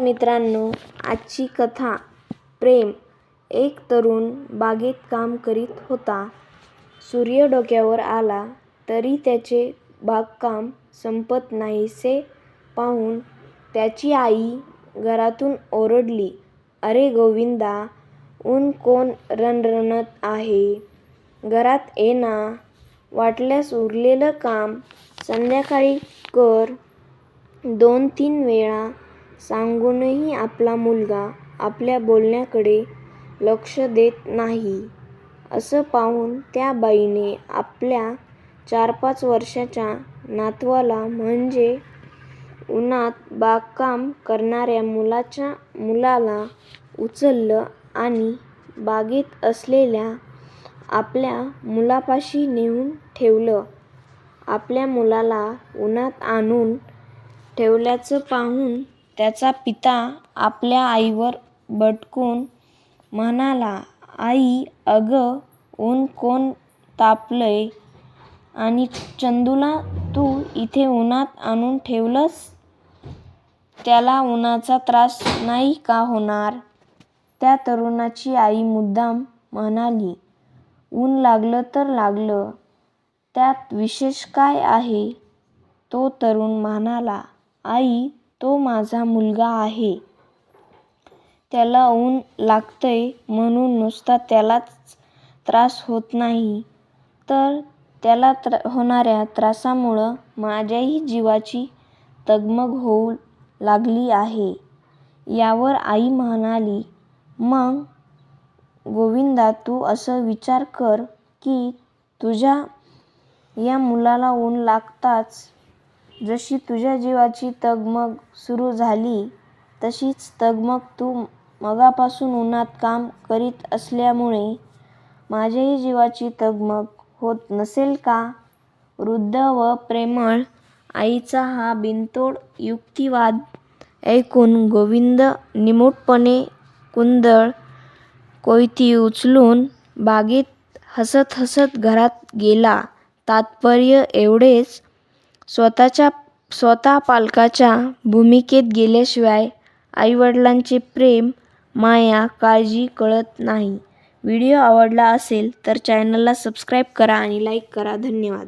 मित्रांनो आजची कथा प्रेम एक तरुण बागेत काम करीत होता. सूर्य डोक्यावर आला तरी त्याचे बागकाम संपत नाहीसे पाहून त्याची आई घरातून ओरडली, "अरे गोविंदा, ऊन कोण रणरणत आहे? घरात ये ना. वाटल्यास उरलेलं काम संध्याकाळी कर. " दोन-तीन वेळा सांगूनही आपला मुलगा आपल्या बोलण्याकडे लक्ष देत नाही असं पाहून त्या बाईने आपल्या चार-पाच वर्षाच्या नातवाला म्हणजे उन्हात बागकाम करणाऱ्या मुलाला उचललं आणि बागेत असलेल्या आपल्या मुलापाशी नेऊन ठेवलं. आपल्या मुलाला उन्हात आणून ठेवल्याचं पाहून त्याचा पिता आपल्या आईवर भडकून म्हणाला, "आई, अगं, ऊन कोण तापलंय आणि चंदूला तू इथे उन्हात आणून ठेवलंस? त्याला उन्हाचा त्रास नाही का होणार? " त्या तरुणाची आई मुद्दाम म्हणाली, "ऊन लागलं तर लागलं, त्यात विशेष काय आहे? " तो तरुण म्हणाला, "आई, तो माझा मुलगा आहे. त्याला ऊन लागतंय म्हणून नुसता त्यालाच त्रास होत नाही, तर त्याला होणाऱ्या त्रासामुळं माझ्याही जीवाची तगमग होऊ लागली आहे. " यावर आई म्हणाली, "मग गोविंदा, तू असं विचार कर की तुझ्या या मुलाला ऊन लागताच जशी तुझ्या जीवाची तगमग सुरू झाली, तशीच तगमग तू मगापासून उन्हात काम करीत असल्यामुळे माझ्याही जीवाची तगमग होत नसेल का? " वृद्ध व प्रेमळ आईचा हा बिनतोड युक्तिवाद ऐकून गोविंद निमूटपणे कुंदळ कोयती उचलून बागेत हसत हसत घरात गेला. तात्पर्य एवढेच, स्वतःच्या स्वतः पालकाच्या भूमिकेत गेल्याशिवाय आईवडिलांचे प्रेम, माया, काळजी कळत नाही. व्हिडिओ आवडला असेल तर चॅनलला सबस्क्राईब करा आणि लाईक करा. धन्यवाद.